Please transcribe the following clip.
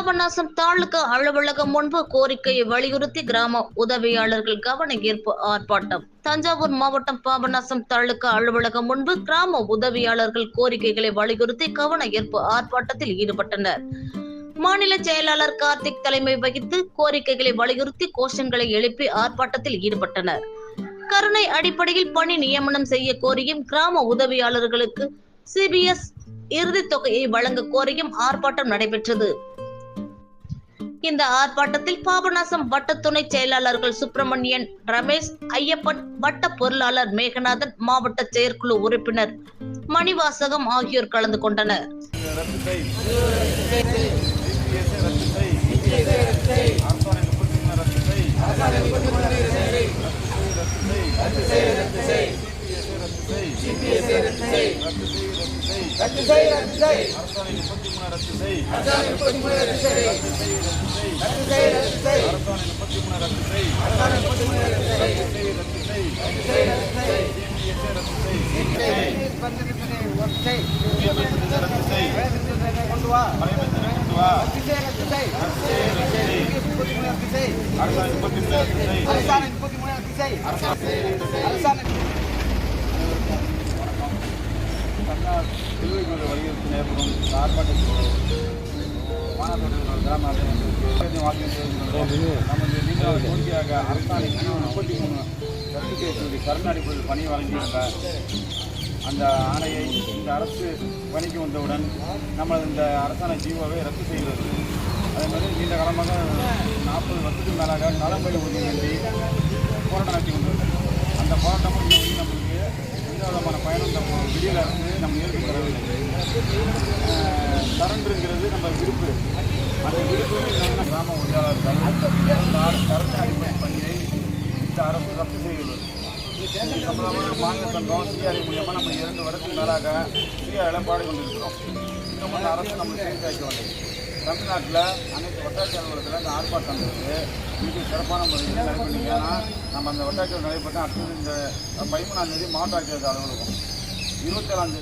பாபநாசம் தாலுகா அலுவலகம் முன்பு கோரிக்கையை வலியுறுத்தி கிராம உதவியாளர்கள் கவன ஈர்ப்பு ஆர்ப்பாட்டம். தஞ்சாவூர் மாவட்டம் பாபநாசம் தாலுகா அலுவலகம் முன்பு கிராம உதவியாளர்கள் கோரிக்கைகளை வலியுறுத்தி கவன ஈர்ப்பு ஆர்ப்பாட்டத்தில் ஈடுபட்டனர். மாநில செயலாளர் கார்த்திக் தலைமை வகித்து கோரிக்கைகளை வலியுறுத்தி கோஷங்களை எழுப்பி ஆர்ப்பாட்டத்தில் ஈடுபட்டனர். கருணை அடிப்படையில் பணி நியமனம் செய்ய கோரியும் கிராம உதவியாளர்களுக்கு சிபிஎஸ் இறுதித் தொகையை வழங்க கோரியும் ஆர்ப்பாட்டம் நடைபெற்றது. இந்த ஆர்ப்பாட்டத்தில் பாபநாசம் வட்ட துணை செயலாளர்கள் சுப்பிரமணியன் ரமேஷ் ஐயப்பன் வட்ட பொருளாளர் மேகநாதன் மாவட்ட செயற்குழு உறுப்பினர் மணிவாசகம் ஆகியோர் கலந்து கொண்டனர். ரத்து செய் சிபிஎஸ்ஐ ரத்து செய் அரசாணை முப்பத்தி மூணு ரத்து செய் ரத்து செய் ரத்து ரத்து செய் ரத்து செய் ரத்து செய் அரசாணை முப்பத்தி மூணு ரத்து செய் அரசாணை முப்பத்தி மூணு ரத்து செய் ரத்து செய் ரத்து செய் ரத்து செய் ரத்து செய் ரத்து செய் ரத்து செய் ரத்து செய் ரத்து செய் ரத்து செய் ரத்து செய் அரசாணை முப்பத்தி மூணு ரத்து செய் திருவைக்குள்ள வலியுறுத்தி ஏற்படும் இந்த ஆர்ப்பாட்டத்தில் மாணவர்கள் கிராம நமது நீண்ட கோரிக்கையாக அரசாணைக்கு முப்பத்தி மூணு ரத்து செய்யக்கூடிய கருணை அடிப்படையில் பணி வழங்கியிருந்த அந்த ஆணையை இந்த அரசு பணிக்கு வந்தவுடன் நமது இந்த அரசாணை ஜீவோவை ரத்து செய்கிறது அதே மாதிரி நீண்ட காலமாக நாற்பது வருஷத்துக்கு மேலாக களம்படி உறுதி வேண்டி போராட்டம் நடத்தி கொண்டிருக்கிறோம் அந்த போராட்டமும் இன்னும் நம்ம அரசு நம்ம ஏற்க தரவில்லை நம்ம விருப்பு. அந்த விருப்பு என்னன்னா கிராம உதவியாளர்கள் அந்த அரசு அரசு அடிப்படை பணியை இந்த அரசு ரத்து செய்கிறது இது மாநில சங்கம் சிஆர்ஐ மூலியமாக நம்ம இரண்டு வருடத்துக்கு மேலாக சிஆர்ஐல பாடி கொண்டிருக்கிறோம். இன்னும் அந்த அரசு நம்மளுக்கு சேர்த்து வைக்கவில்லை தமிழ்நாட்டில் அனைத்து வட்டாட்சி அலுவலகத்தில் இந்த ஆர்ப்பாட்டம் இருக்குது மிக சிறப்பான முறையில் நடைபெறுங்க நம்ம அந்த வட்டாட்சி நடைபெற்ற அடுத்தது இந்த பதிமூணாம் தேதி மாவட்ட ஆட்சியர் அலுவலகம். இருபத்தேழாம் தேதி.